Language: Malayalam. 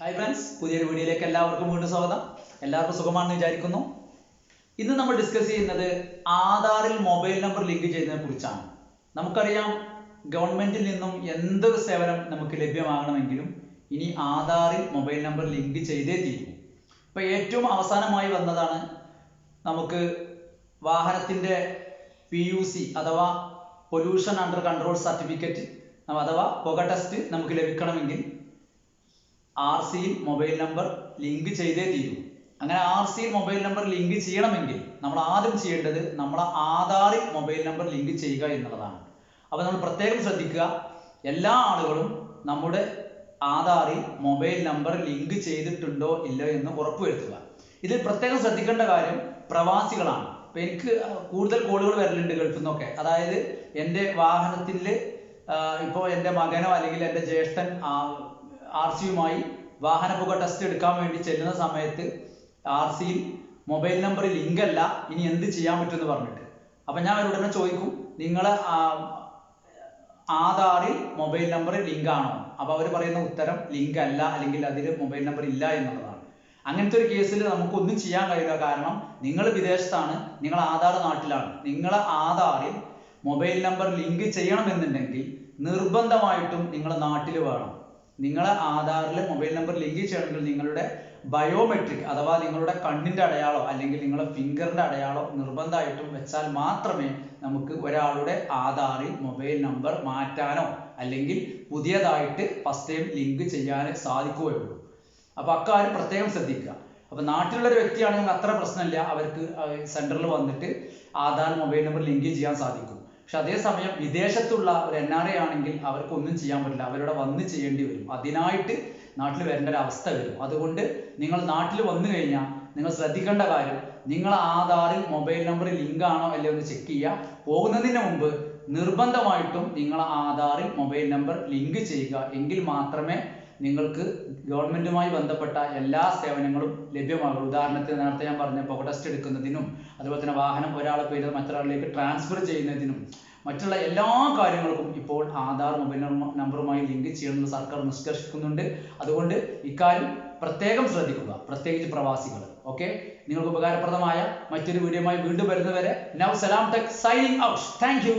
ഹായ് ഫ്രണ്ട്സ് പുതിയൊരു വീഡിയോയിലേക്ക് എല്ലാവർക്കും വീണ്ടും സ്വാഗതം. എല്ലാവർക്കും സുഖമാണെന്ന് വിചാരിക്കുന്നു. ഇന്ന് നമ്മൾ ഡിസ്കസ് ചെയ്യുന്നത് ആധാറിൽ മൊബൈൽ നമ്പർ ലിങ്ക് ചെയ്യുന്നതിനെ കുറിച്ചാണ്. നമുക്കറിയാം ഗവൺമെന്റിൽ നിന്നും എന്ത് സേവനം നമുക്ക് ലഭ്യമാകണമെങ്കിലും ഇനി ആധാറിൽ മൊബൈൽ നമ്പർ ലിങ്ക് ചെയ്തേ തീരും. ഇപ്പൊ ഏറ്റവും അവസാനമായി വന്നതാണ് നമുക്ക് വാഹനത്തിന്റെ പി യു സി അഥവാ പൊല്യൂഷൻ അണ്ടർ കൺട്രോൾ സർട്ടിഫിക്കറ്റ് അഥവാ പുക ടെസ്റ്റ് നമുക്ക് ലഭിക്കണമെങ്കിൽ ആർ സിയിൽ മൊബൈൽ നമ്പർ ലിങ്ക് ചെയ്തേ തീരൂ. അങ്ങനെ ആർ സിയിൽ മൊബൈൽ നമ്പർ ലിങ്ക് ചെയ്യണമെങ്കിൽ നമ്മൾ ആദ്യം ചെയ്യേണ്ടത് നമ്മളെ ആധാറിൽ മൊബൈൽ നമ്പർ ലിങ്ക് ചെയ്യുക എന്നുള്ളതാണ്. അപ്പോൾ നമ്മൾ പ്രത്യേകം ശ്രദ്ധിക്കുക എല്ലാ ആളുകളും നമ്മുടെ ആധാറിൽ മൊബൈൽ നമ്പർ ലിങ്ക് ചെയ്തിട്ടുണ്ടോ ഇല്ലയോ എന്ന് ഉറപ്പുവരുത്തുക. ഇതിൽ പ്രത്യേകം ശ്രദ്ധിക്കേണ്ട കാര്യം പ്രവാസികളാണ്. അപ്പോൾ എനിക്ക് കൂടുതൽ കോളുകൾ വരലുണ്ട് ഗൾഫിൽ നിന്നൊക്കെ. അതായത് എന്റെ വാഹനത്തിൽ ഇപ്പോൾ എന്റെ മകനോ അല്ലെങ്കിൽ എന്റെ ജ്യേഷ്ഠൻ ആർ സിയുമായി വാഹന പുക ടെസ്റ്റ് എടുക്കാൻ വേണ്ടി ചെല്ലുന്ന സമയത്ത് ആർ സിയിൽ മൊബൈൽ നമ്പർ ലിങ്ക് അല്ല ഇനി എന്ത് ചെയ്യാൻ പറ്റുമെന്ന് പറഞ്ഞിട്ട്. അപ്പൊ ഞാൻ അവരോട് തന്നെ ചോദിക്കും നിങ്ങൾ ആധാറിൽ മൊബൈൽ നമ്പർ ലിങ്ക് ആണോ? അപ്പൊ അവർ പറയുന്ന ഉത്തരം ലിങ്ക് അല്ല അല്ലെങ്കിൽ അതിൽ മൊബൈൽ നമ്പർ ഇല്ല എന്നുള്ളതാണ്. അങ്ങനത്തെ ഒരു കേസിൽ നമുക്കൊന്നും ചെയ്യാൻ കഴിയില്ല. കാരണം നിങ്ങൾ വിദേശത്താണ് നിങ്ങൾ ആധാർ നാട്ടിലാണ്. നിങ്ങളെ ആധാറിൽ മൊബൈൽ നമ്പർ ലിങ്ക് ചെയ്യണമെന്നുണ്ടെങ്കിൽ നിർബന്ധമായിട്ടും നിങ്ങൾ നാട്ടിൽ വേണം. നിങ്ങളെ ആധാറിൽ മൊബൈൽ നമ്പർ ലിങ്ക് ചെയ്യണമെങ്കിൽ നിങ്ങളുടെ ബയോമെട്രിക് അഥവാ നിങ്ങളുടെ കണ്ണിന്റെ അടയാളോ അല്ലെങ്കിൽ നിങ്ങളുടെ ഫിംഗറിന്റെ അടയാളോ നിർബന്ധമായിട്ടും വെച്ചാൽ മാത്രമേ നമുക്ക് ഒരാളുടെ ആധാറിൽ മൊബൈൽ നമ്പർ മാറ്റാനോ അല്ലെങ്കിൽ പുതിയതായിട്ട് ഫസ്റ്റ് ടൈം ലിങ്ക് ചെയ്യാൻ സാധിക്കുകയുള്ളൂ. അപ്പൊ അക്കാര്യം പ്രത്യേകം ശ്രദ്ധിക്കുക. അപ്പൊ നാട്ടിലുള്ള ഒരു വ്യക്തിയാണെങ്കിൽ അത്ര പ്രശ്നമില്ല. അവർക്ക് സെന്ററിൽ വന്നിട്ട് ആധാർ മൊബൈൽ നമ്പർ ലിങ്ക് ചെയ്യാൻ സാധിക്കും. പക്ഷെ അതേസമയം വിദേശത്തുള്ള ഒരു എൻ ആർ ഐ ആണെങ്കിൽ അവർക്ക് ഒന്നും ചെയ്യാൻ പറ്റില്ല. അവരവിടെ വന്ന് ചെയ്യേണ്ടി വരും. അതിനായിട്ട് നാട്ടിൽ വരേണ്ട ഒരു അവസ്ഥ വരും. അതുകൊണ്ട് നിങ്ങൾ നാട്ടിൽ വന്നു കഴിഞ്ഞാൽ നിങ്ങൾ ശ്രദ്ധിക്കേണ്ട കാര്യം നിങ്ങൾ ആധാറിൽ മൊബൈൽ നമ്പർ ലിങ്ക് ആണോ അല്ലയോ എന്ന് ചെക്ക് ചെയ്യുക. പോകുന്നതിന് മുമ്പ് നിർബന്ധമായിട്ടും നിങ്ങൾ ആധാറിൽ മൊബൈൽ നമ്പർ ലിങ്ക് ചെയ്യുക. എങ്കിൽ മാത്രമേ നിങ്ങൾക്ക് ഗവൺമെന്റുമായി ബന്ധപ്പെട്ട എല്ലാ സേവനങ്ങളും ലഭ്യമാകും. ഉദാഹരണത്തിന് നേരത്തെ ഞാൻ പറഞ്ഞ പുക ടെസ്റ്റ് എടുക്കുന്നതിനും അതുപോലെ തന്നെ വാഹനം ഒരാളെ പേര് മറ്റൊരാളിലേക്ക് ട്രാൻസ്ഫർ ചെയ്യുന്നതിനും മറ്റുള്ള എല്ലാ കാര്യങ്ങൾക്കും ഇപ്പോൾ ആധാർ മൊബൈൽ നമ്പറുമായി ലിങ്ക് ചെയ്യണമെന്ന് സർക്കാർ നിഷ്കർഷിക്കുന്നുണ്ട്. അതുകൊണ്ട് ഇക്കാര്യം പ്രത്യേകം ശ്രദ്ധിക്കുക. പ്രത്യേകിച്ച് പ്രവാസികൾ. ഓക്കെ നിങ്ങൾക്ക് ഉപകാരപ്രദമായ മറ്റൊരു വീഡിയോയുമായി വീണ്ടും വരുന്നവരെ now Salam tech signing out thank